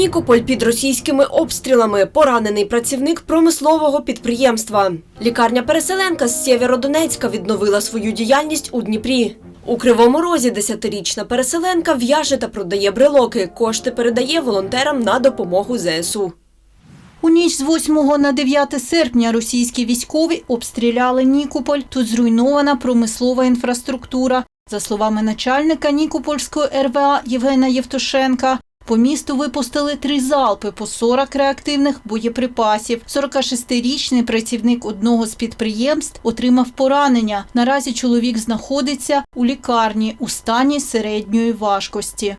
Нікополь під російськими обстрілами. Поранений працівник промислового підприємства. Лікарня-переселенка з Сєвєродонецька відновила свою діяльність у Дніпрі. У Кривому Розі десятирічна переселенка в'яже та продає брелоки. Кошти передає волонтерам на допомогу ЗСУ. У ніч з 8 на 9 серпня російські військові обстріляли Нікополь. Тут зруйнована промислова інфраструктура. За словами начальника Нікопольської РВА Євгена Євтушенка, по місту випустили три залпи по 40 реактивних боєприпасів. 46-річний працівник одного з підприємств отримав поранення. Наразі чоловік знаходиться у лікарні у стані середньої важкості.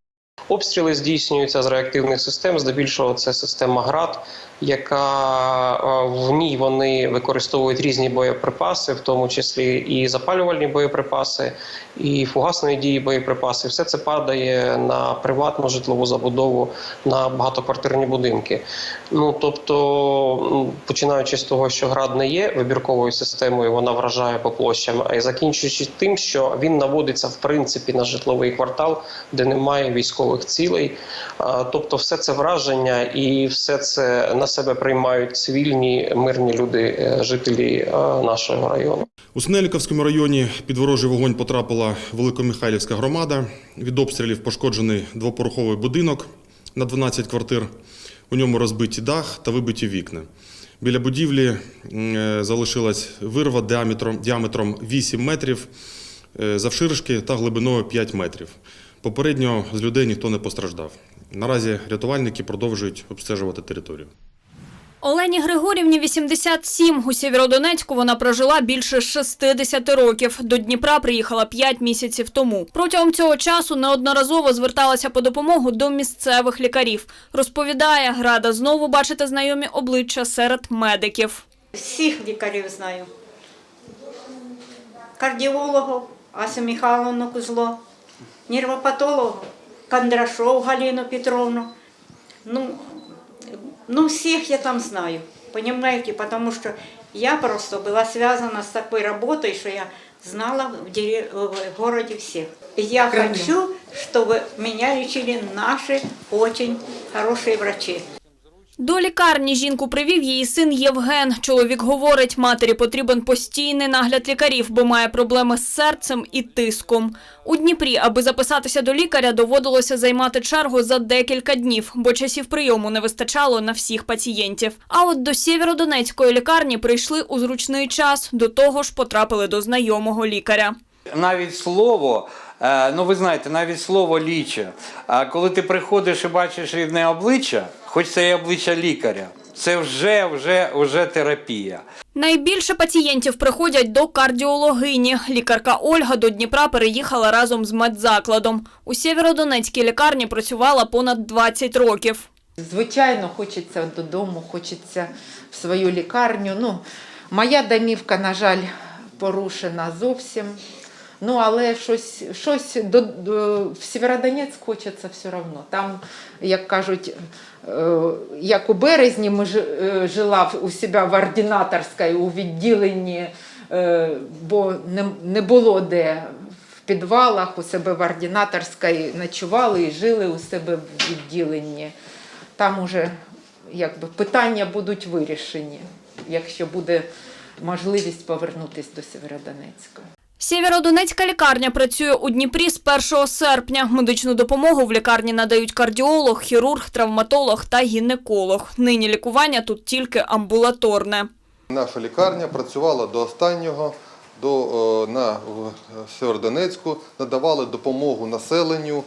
Обстріли здійснюються з реактивних систем. Здебільшого це система ГРАД, яка е, в ній вони використовують різні боєприпаси, в тому числі і запалювальні боєприпаси, і фугасної дії боєприпаси. Все це падає на приватну житлову забудову, на багатоквартирні будинки. Ну тобто, починаючи з того, що град не є вибірковою системою, вона вражає по площам, а й закінчуючи тим, що він наводиться в принципі на житловий квартал, де немає військових цілей. Тобто, все це враження і все це на себе приймають цивільні мирні люди, е, жителі е, нашого району. У Снеліковському районі під ворожий вогонь потрапила Великомихайлівська громада. Від обстрілів пошкоджений двопороховий будинок на 12 квартир. У ньому розбиті дах та вибиті вікна. Біля будівлі е, залишилась вирва діаметром, діаметром 8 метрів, е, завширшки та глибиною 5 метрів. Попередньо з людей ніхто не постраждав. Наразі рятувальники продовжують обстежувати територію. Олені Григорівні 87. У Сєвєродонецьку вона прожила більше 60 років. До Дніпра приїхала 5 місяців тому. Протягом цього часу неодноразово зверталася по допомогу до місцевих лікарів. Розповідає, рада знову бачити знайомі обличчя серед медиків. Всіх лікарів знаю. Кардіологу Асю Михайловну Кузло, нервопатологу Кондрашов Галину Петровну. Ну, ну, всех я там знаю, понимаете, потому что я просто была связана с такой работой, что я знала в, дерев... в городе всех. Я хочу, чтобы меня лечили наши очень хорошие врачи. До лікарні жінку привів її син Євген. Чоловік говорить, матері потрібен постійний нагляд лікарів, бо має проблеми з серцем і тиском. У Дніпрі, аби записатися до лікаря, доводилося займати чергу за декілька днів, бо часів прийому не вистачало на всіх пацієнтів. А от до Сєвєродонецької лікарні прийшли у зручний час. До того ж, потрапили до знайомого лікаря. Навіть слово, е, ну ви знаєте, навіть слово ліче. А коли ти приходиш і бачиш рідне обличчя, хоч це і обличчя лікаря, це вже, вже, вже терапія. Найбільше пацієнтів приходять до кардіологині. Лікарка Ольга до Дніпра переїхала разом з медзакладом. У Сєвєродонецькій лікарні працювала понад 20 років. Звичайно, хочеться додому, хочеться в свою лікарню. Ну, моя домівка, на жаль, порушена зовсім. Ну, але щось, щось до, до, в Сєвєродонецьк хочеться все одно. Там, як кажуть, е, як у березні ми е, жила у себе в ординаторській, у відділенні, е, бо не, не було де в підвалах, у себе в ординаторській ночували і жили у себе в відділенні. Там уже якби, питання будуть вирішені, якщо буде можливість повернутися до Сєвєродонецька. Сєвєродонецька лікарня працює у Дніпрі з 1 серпня. Медичну допомогу в лікарні надають кардіолог, хірург, травматолог та гінеколог. Нині лікування тут тільки амбулаторне. Наша лікарня працювала до останнього, до, о, на, Сєвєродонецьку, надавали допомогу населенню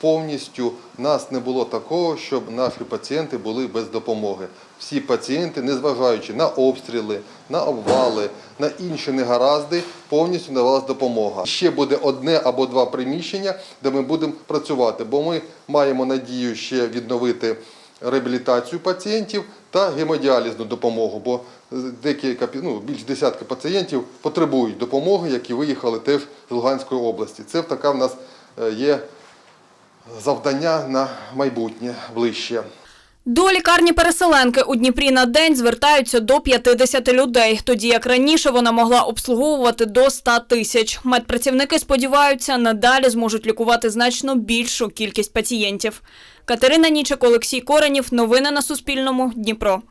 повністю. Нас не було такого, щоб наші пацієнти були без допомоги. Всі пацієнти, незважаючи на обстріли, на обвали, на інші негаразди, повністю надавалась допомога. Ще буде одне або два приміщення, де ми будемо працювати, бо ми маємо надію ще відновити реабілітацію пацієнтів та гемодіалізну допомогу, бо декілька ну, більш десятка пацієнтів потребують допомоги, які виїхали теж з Луганської області. Це така в нас е, є завдання на майбутнє ближче. До лікарні переселенки у Дніпрі на день звертаються до 50 людей, тоді як раніше вона могла обслуговувати до 100 тисяч. Медпрацівники сподіваються, надалі зможуть лікувати значно більшу кількість пацієнтів. Катерина Нічик, Олексій Коренів. Новини на Суспільному. Дніпро.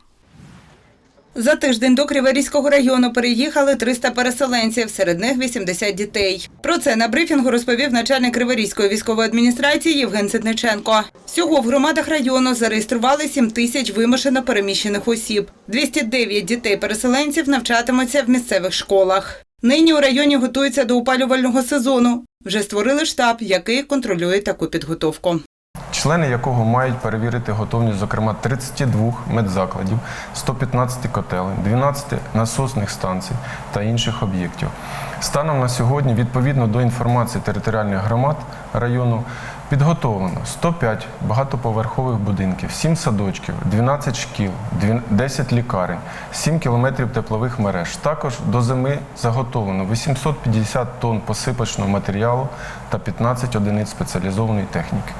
За тиждень до Криворізького району переїхали 300 переселенців, серед них 80 дітей. Про це на брифінгу розповів начальник Криворізької військової адміністрації Євген Сидниченко. Всього в громадах району зареєстрували 7 тисяч вимушено переміщених осіб. 209 дітей-переселенців навчатимуться в місцевих школах. Нині у районі готуються до опалювального сезону. Вже створили штаб, який контролює таку підготовку. Члени якого мають перевірити готовність, зокрема, 32 медзакладів, 115 котелень, 12 насосних станцій та інших об'єктів. Станом на сьогодні, відповідно до інформації територіальних громад району, підготовлено 105 багатоповерхових будинків, 7 садочків, 12 шкіл, 10 лікарень, 7 кілометрів теплових мереж. Також до зими заготовлено 850 тонн посипочного матеріалу та 15 одиниць спеціалізованої техніки.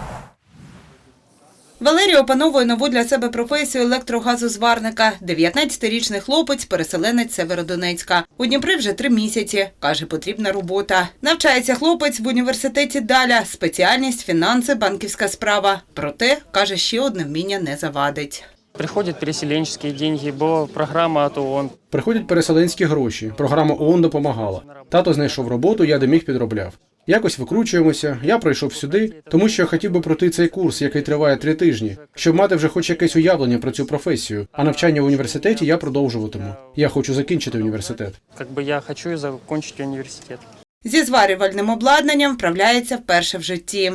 Валерій опановує нову для себе професію електрогазозварника. 19-річний хлопець, переселенець Северодонецька. У Дніпрі вже три місяці. Каже, потрібна робота. Навчається хлопець в університеті Даля. Спеціальність фінанси, банківська справа. Проте, каже, ще одне вміння не завадить. Приходять переселенческие деньги, бо програма от ООН. Приходять переселенські гроші. Програма ООН допомагала. Тато знайшов роботу, я де міг підробляв. Якось викручуємося. Я прийшов сюди, тому що хотів би пройти цей курс, який триває три тижні, щоб мати вже хоч якесь уявлення про цю професію. А навчання в університеті я продовжуватиму. Я хочу закінчити університет. Бы я хочу и закончить университет. Зі зварювальним обладнанням вправляється вперше в житті.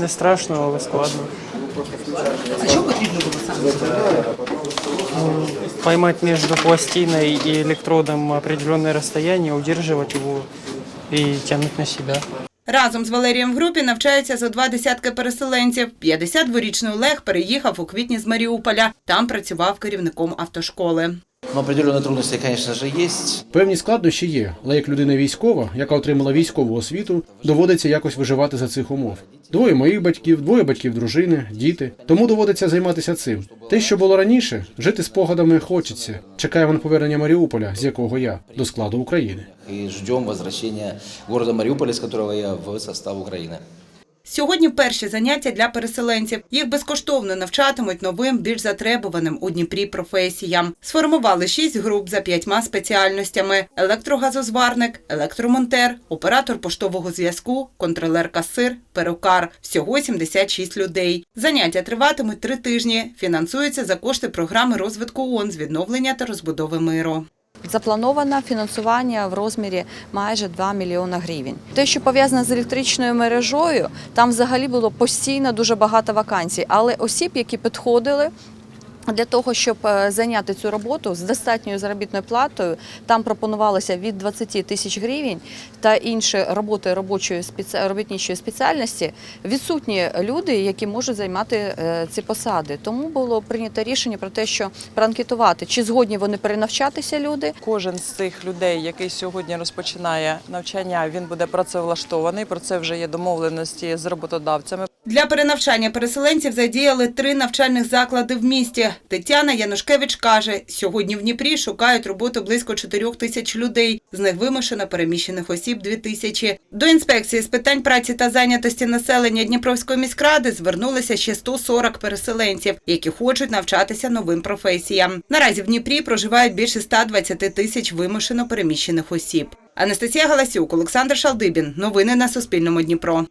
Не страшно, але складно. А що потрібно було саме? Поймать между пластиной и электродом определенное расстояние, удерживать его и тянуть на себя. Разом з Валерієм в групі навчаються за два десятки переселенців. 52-річний Олег переїхав у квітні з Маріуполя. Там працював керівником автошколи. Но определенные трудности, конечно же, есть. Певні складнощі є, але як людина військова, яка отримала військову освіту, доводиться якось виживати за цих умов. Двоє моїх батьків, двоє батьків дружини, діти. Тому доводиться займатися цим. Те, що було раніше, жити спогадами хочеться. Чекаємо на повернення Маріуполя, з якого я, до складу України. И ждем возвращения города Мариуполя, с которого я в состав Украины. Сьогодні перші заняття для переселенців. Їх безкоштовно навчатимуть новим, більш затребуваним у Дніпрі професіям. Сформували шість груп за п'ятьма спеціальностями: електрогазозварник, електромонтер, оператор поштового зв'язку, контролер-касир, перукар. Всього 76 людей. Заняття триватимуть три тижні. Фінансуються за кошти програми розвитку ООН з відновлення та розбудови миру. Заплановано фінансування в розмірі майже 2 мільйона гривень. Те, що пов'язане з електричною мережою, там взагалі було постійно дуже багато вакансій, але осіб, які підходили. Для того щоб е, зайняти цю роботу з достатньою заробітною платою, там пропонувалося від 20 тисяч гривень та інші роботи робочої робітничої спеціальності. Відсутні люди, які можуть займати е, ці посади. Тому було прийнято рішення про те, що проанкетувати, чи згодні вони перенавчатися люди. Кожен з цих людей, який сьогодні розпочинає навчання, він буде працевлаштований. Про це вже є домовленості з роботодавцями. Для перенавчання переселенців задіяли три навчальних заклади в місті. Тетяна Янушкевич каже, сьогодні в Дніпрі шукають роботу близько 4 тисяч людей, з них вимушено переміщених осіб 2 тисячі. До інспекції з питань праці та зайнятості населення Дніпровської міськради звернулися ще 140 переселенців, які хочуть навчатися новим професіям. Наразі в Дніпрі проживають більше 120 тисяч вимушено переміщених осіб. Анастасія Галасюк, Олександр Шалдибін. Новини на Суспільному Дніпро.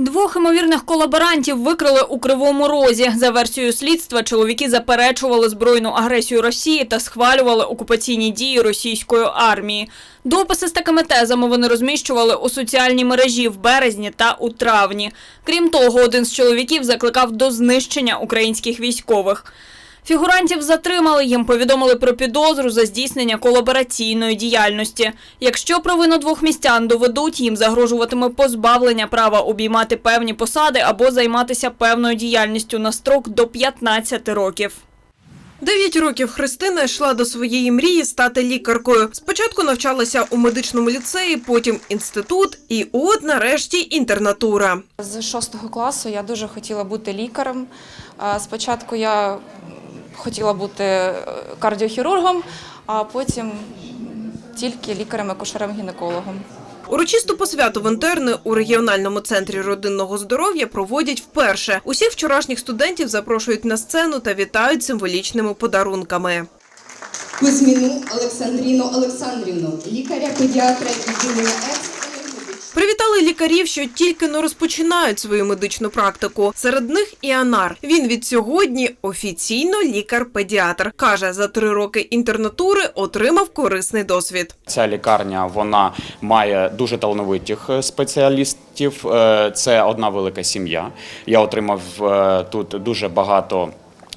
Двох ймовірних колаборантів викрили у Кривому Розі. За версією слідства, чоловіки заперечували збройну агресію Росії та схвалювали окупаційні дії російської армії. Дописи з такими тезами вони розміщували у соціальній мережі в березні та у травні. Крім того, один з чоловіків закликав до знищення українських військових. Фігурантів затримали, їм повідомили про підозру за здійснення колабораційної діяльності. Якщо провину двох містян доведуть, їм загрожуватиме позбавлення права обіймати певні посади або займатися певною діяльністю на строк до 15 років. Дев'ять років Христина йшла до своєї мрії стати лікаркою. Спочатку навчалася у медичному ліцеї, потім інститут, і от нарешті інтернатура. З шостого класу я дуже хотіла бути лікарем. Спочатку я хотіла бути е, кардіохірургом, а потім тільки лікарем-акушером-гінекологом. Урочисту посвяту в інтерни у регіональному центрі родинного здоров'я проводять вперше. Усіх вчорашніх студентів запрошують на сцену та вітають символічними подарунками. Кузьміну Олександріну Олександрівну, лікаря-педіатра відділення екстреної Привітали лікарів, що тільки не розпочинають свою медичну практику. Серед них і Анар. Він від сьогодні офіційно лікар-педіатр. Каже, за три роки інтернатури отримав корисний досвід. Ця лікарня вона має дуже талановитих спеціалістів. Е, Це одна велика сім'я. Я отримав е, тут дуже багато.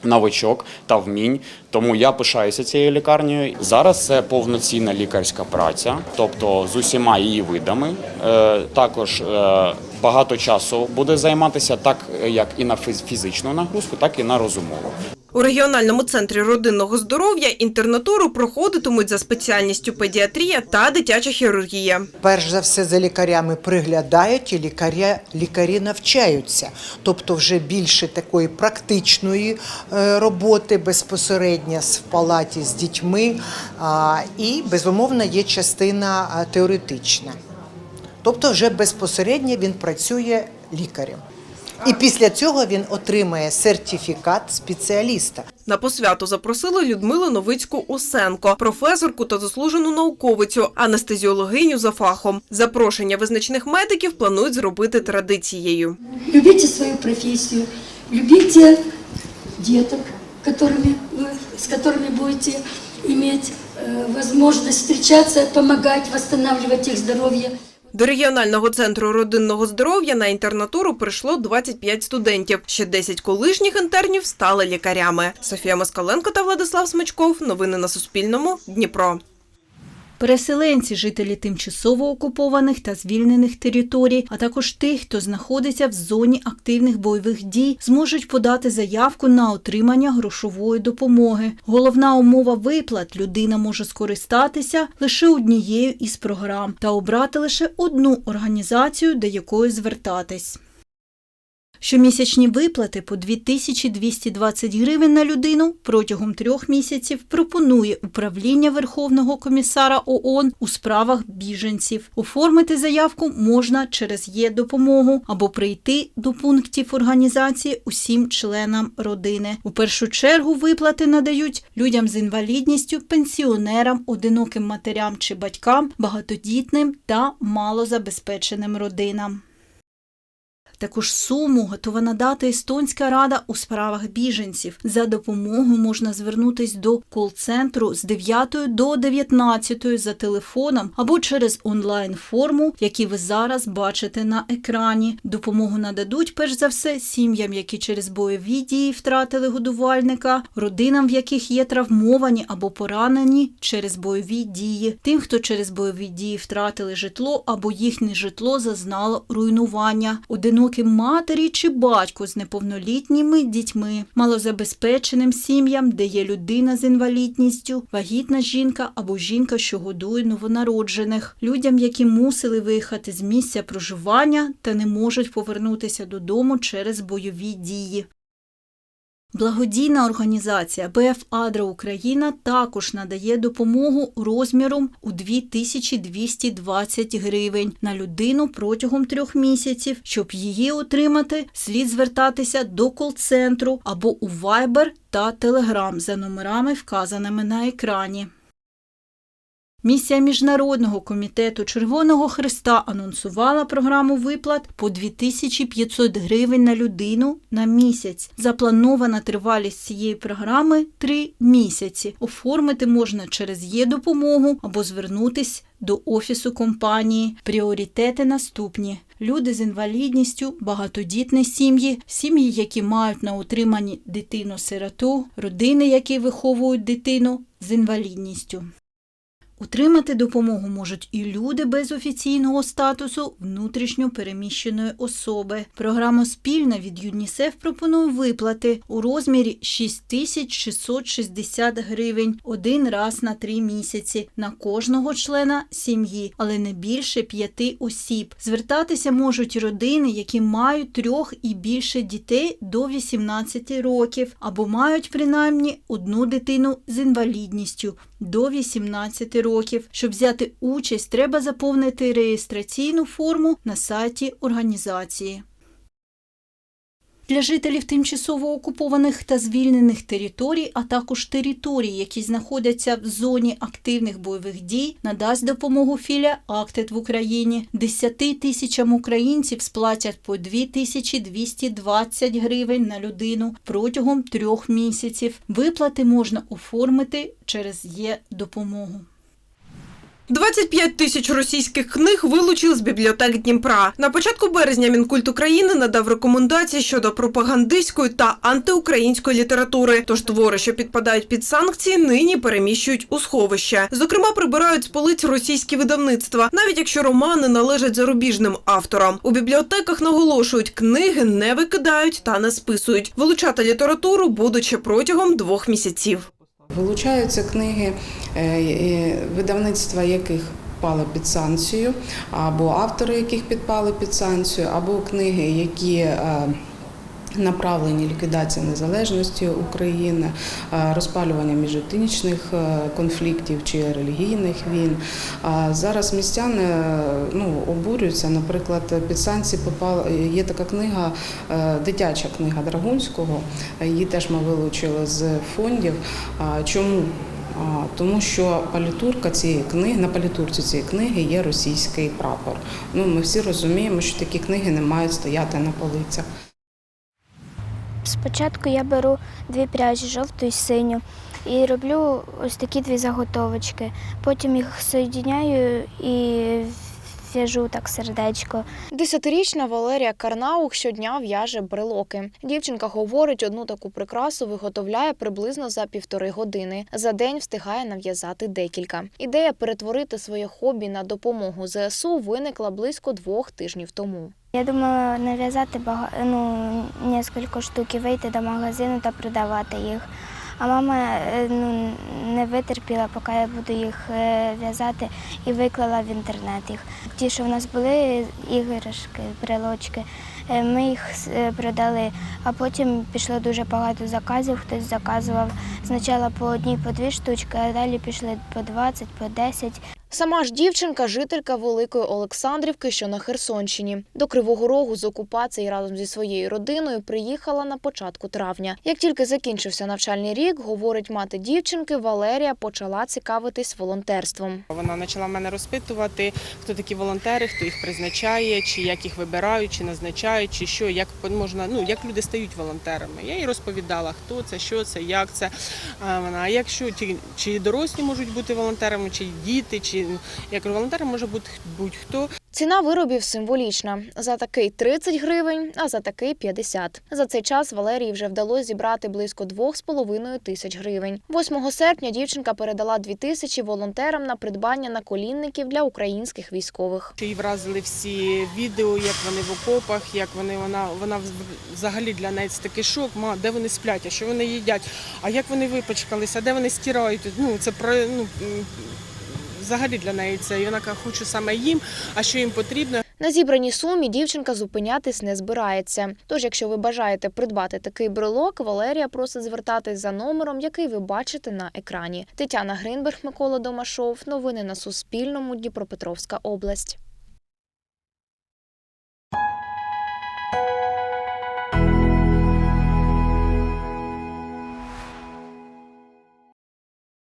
Навичок та вмінь, тому я пишаюся цією лікарнею. Зараз це повноцінна лікарська праця, тобто з усіма її видами. Е, Також е, багато часу буде займатися так, як і на фіз- фізичну нагрузку, так і на розумову. У регіональному центрі родинного здоров'я інтернатуру проходитимуть за спеціальністю педіатрія та дитяча хірургія. Перш за все за лікарями приглядають і лікаря, лікарі навчаються. Тобто вже більше такої практичної е, роботи безпосередньо в палаті з дітьми. І, безумовно, є частина теоретична. Тобто вже безпосередньо він працює лікарем. І після цього він отримає сертифікат спеціаліста. На посвяту запросили Людмилу Новицьку Усенко, професорку та заслужену науковицю, анестезіологиню за фахом. Запрошення визначних медиків планують зробити традицією. Любите свою профессию, любите деток, которыми вы, с которыми будете иметь э, возможность встречаться, помогать, восстанавливать их здоровье. До регіонального центру родинного здоров'я на інтернатуру прийшло 25 студентів. Ще 10 колишніх інтернів стали лікарями. Софія Москаленко та Владислав Смичков. Новини на Суспільному. Дніпро. Переселенці, жителі тимчасово окупованих та звільнених територій, а також тих, хто знаходиться в зоні активних бойових дій, зможуть подати заявку на отримання грошової допомоги. Головна умова виплат людина може скористатися лише однією із програм та обрати лише одну організацію, до якої звертатись. Щомісячні виплати по 2220 гривень на людину протягом трьох місяців пропонує управління Верховного комісара ООН у справах біженців. Оформити заявку можна через є-допомогу або прийти до пунктів організації усім членам родини. У першу чергу виплати надають людям з інвалідністю, пенсіонерам, одиноким матерям чи батькам, багатодітним та малозабезпеченим родинам. Таку ж суму готова надати Естонська рада у справах біженців. За допомогою можна звернутись до кол-центру з 9 до 19 за телефоном або через онлайн-форму, які ви зараз бачите на екрані. Допомогу нададуть перш за все сім'ям, які через бойові дії втратили годувальника, родинам, в яких є травмовані або поранені через бойові дії, тим, хто через бойові дії втратили житло або їхнє житло зазнало руйнування, одиноким матері чи батьку з неповнолітніми дітьми, малозабезпеченим сім'ям, де є людина з інвалідністю, вагітна жінка або жінка, що годує новонароджених, людям, які мусили виїхати з місця проживання та не можуть повернутися додому через бойові дії. Благодійна організація БФ Адра Україна також надає допомогу розміром у 2220 гривень на людину протягом трьох місяців. Щоб її отримати, слід звертатися до кол-центру або у Viber та Telegram за номерами, вказаними на екрані. Місія Міжнародного комітету Червоного Христа анонсувала програму виплат по 2500 гривень на людину на місяць. Запланована тривалість цієї програми – 3 місяці. Оформити можна через є-допомогу або звернутись до офісу компанії. Пріоритети наступні. Люди з інвалідністю, багатодітні сім'ї, сім'ї, які мають на утриманні дитину-сироту, родини, які виховують дитину з інвалідністю. Отримати допомогу можуть і люди без офіційного статусу внутрішньо переміщеної особи. Програма Спільна від ЮНІСЕФ пропонує виплати у розмірі 6660 гривень один раз на три місяці на кожного члена сім'ї, але не більше п'яти осіб. Звертатися можуть родини, які мають трьох і більше дітей до 18 років або мають принаймні одну дитину з інвалідністю до 18 років. Щоб взяти участь, треба заповнити реєстраційну форму на сайті організації. Для жителів тимчасово окупованих та звільнених територій, а також територій, які знаходяться в зоні активних бойових дій, надасть допомогу філія Актед в Україні. 10 тисячам українців сплатять по 2220 гривень на людину протягом трьох місяців. Виплати можна оформити через є допомогу. 25 тисяч російських книг вилучили з бібліотек Дніпра. На початку березня Мінкульт України надав рекомендації щодо пропагандистської та антиукраїнської літератури. Тож твори, що підпадають під санкції, нині переміщують у сховище. Зокрема, прибирають з полиць російські видавництва, навіть якщо романи належать зарубіжним авторам. У бібліотеках наголошують, книги не викидають та не списують. Вилучати літературу будуть ще протягом двох місяців. Вилучаються книги, е, видавництва яких підпали під санкцію, або автори, яких підпали під санкцію, або книги, які е, направлені ліквідація незалежності України, е, розпалювання міжетнічних е, конфліктів чи релігійних війн. Зараз містяни е, ну, обурюються. Наприклад, під санкції попала є така книга, дитяча книга Драгунського. Її теж ми вилучили з фондів. Чому? Тому що палітурка цієї книги на палітурці цієї книги є російський прапор. Ну ми всі розуміємо, що такі книги не мають стояти на полицях. Спочатку я беру дві пряжі, жовту і синю, і роблю ось такі дві заготовочки. Потім їх соєдиняю і в'яжу так сердечко. Десятирічна Валерія Карнаух щодня в'яже брелоки. Дівчинка говорить, одну таку прикрасу виготовляє приблизно за півтори години. За день встигає нав'язати декілька. Ідея перетворити своє хобі на допомогу ЗСУ виникла близько двох тижнів тому. Я думала нав'язати ну, кілька штук і вийти до магазину та продавати їх. А мама е, ну, не витерпіла, поки я буду їх е, в'язати, і виклала в інтернет їх. Ті, що в нас були іграшки, брелочки, е, ми їх продали, а потім пішло дуже багато заказів. Хтось заказував спочатку по одній, по дві штучки, а далі пішли по 20, по 10. Сама ж дівчинка жителька Великої Олександрівки, що на Херсонщині. До Кривого Рогу з окупації разом зі своєю родиною приїхала на початку травня. Як тільки закінчився навчальний рік, говорить мати дівчинки, Валерія почала цікавитись волонтерством. Вона почала мене розпитувати, хто такі волонтери, хто їх призначає, чи як їх вибирають, чи назначають, чи що, як можна, ну як люди стають волонтерами. Я їй розповідала, хто це, що це, як це. А якщо чи, чи дорослі можуть бути волонтерами, чи діти, чи як волонтером може бути будь-хто. Ціна виробів символічна. За такий 30 гривень, а за такий 50. За цей час Валерії вже вдалося зібрати близько 2,5 тисяч гривень. 8 серпня дівчинка передала 2 тисячі волонтерам на придбання наколінників для українських військових. Її вразили всі відео, як вони в окопах, як вони вона вона взагалі для неї це такий шок. Ма, де вони сплять, а що вони їдять, а як вони випачкалися, де вони стирають. Ну це про ну взагалі для неї це. Каже, хочу саме їм, а що їм потрібно. На зібраній сумі дівчинка зупинятись не збирається. Тож, якщо ви бажаєте придбати такий брелок, Валерія просить звертатись за номером, який ви бачите на екрані. Тетяна Гринберг, Микола Домашов. Новини на Суспільному. Дніпропетровська область.